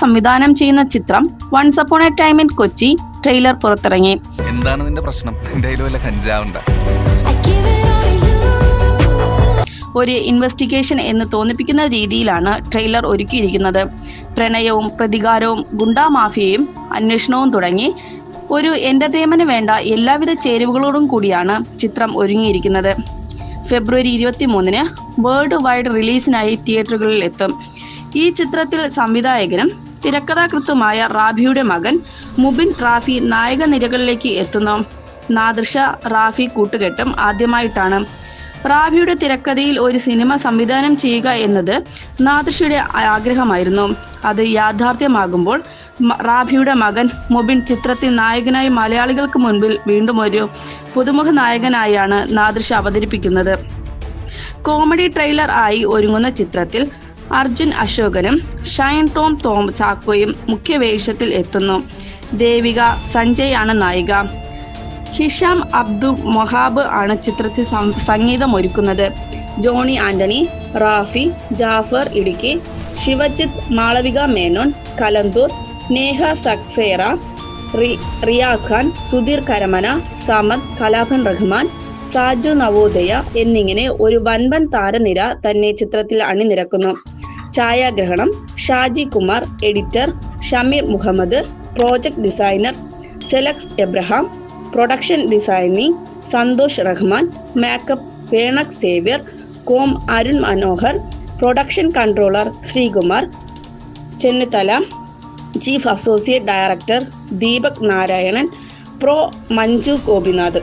സംവിധാനം ചെയ്യുന്ന ചിത്രം once upon a time in Kochi trailer പുറത്തിറങ്ങി. എന്താണ് നിന്റെ പ്രശ്നം. ഒരു ഇൻവെസ്റ്റിഗേഷൻ എന്ന് തോന്നിപ്പിക്കുന്ന രീതിയിലാണ് ട്രെയിലർ ഒരുക്കിയിരിക്കുന്നത്. പ്രണയവും പ്രതികാരവും ഗുണ്ടാ മാഫിയയും അന്വേഷണവും തുടങ്ങി ഒരു എന്റർടൈൻമെന്റ് വേണ്ട എല്ലാവിധ ചേരുവകളോടും കൂടിയാണ് ചിത്രം ഒരുങ്ങിയിരിക്കുന്നത്. ഫെബ്രുവരി ഇരുപത്തി മൂന്നിന് വേൾഡ് വൈഡ് റിലീസിനായി തിയേറ്ററുകളിൽ എത്തും ഈ ചിത്രത്തിൽ സംവിധായകനും തിരക്കഥാകൃത്തുമായ റാഫിയുടെ മകൻ മുബിൻ റാഫി നായക നിരകളിലേക്ക് എത്തുന്നു. നാദൃഷ റാഫി കൂട്ടുകെട്ടും ആദ്യമായിട്ടാണ്. റാബിയുടെ തിരക്കഥയിൽ ഒരു സിനിമ സംവിധാനം ചെയ്യുക എന്നത് നാദൃഷയുടെ ആഗ്രഹമായിരുന്നു. അത് യാഥാർത്ഥ്യമാകുമ്പോൾ റാബിയുടെ മകൻ മുബിൻ ചിത്രത്തിൽ നായകനായി മലയാളികൾക്ക് മുൻപിൽ വീണ്ടും ഒരു പുതുമുഖ നായകനായാണ് നാദൃഷ അവതരിപ്പിക്കുന്നത്. കോമഡി ട്രെയിലർ ആയി ഒരുങ്ങുന്ന ചിത്രത്തിൽ അർജുൻ അശോകനും ഷൈൻ ടോം തോം ചാക്കോയും മുഖ്യവേഷത്തിൽ എത്തുന്നു. ദേവിക സഞ്ജയ് ആണ് നായിക. ഹിഷാം അബ്ദു മൊഹാബ് ആണ് ചിത്രത്തിൽ സംഗീതം ഒരുക്കുന്നത് ജോണി ആന്റണി റാഫി ജാഫർ ഇടുക്കി ശിവജിത്ത് മാളവിക മേനോൻ കലന്തൂർ നേഹ സക്സേറ റിയാസ് ഖാൻ സുധീർ കരമന സമദ് കലാഭൻ റഹ്മാൻ സാജു നവോദയ എന്നിങ്ങനെ ഒരു വൻപൻ താരനിര തന്നെ ചിത്രത്തിൽ അണിനിരക്കുന്നു. ഛായാഗ്രഹണം Shaji Kumar editor Shameer Muhammad project designer Selex Abraham production designing Santhosh Rahman makeup വേണക് Xavier com Arun Manohar production controller Sreekumar Chennithala chief associate director Deepak Narayanan PRO Manju Gopinath.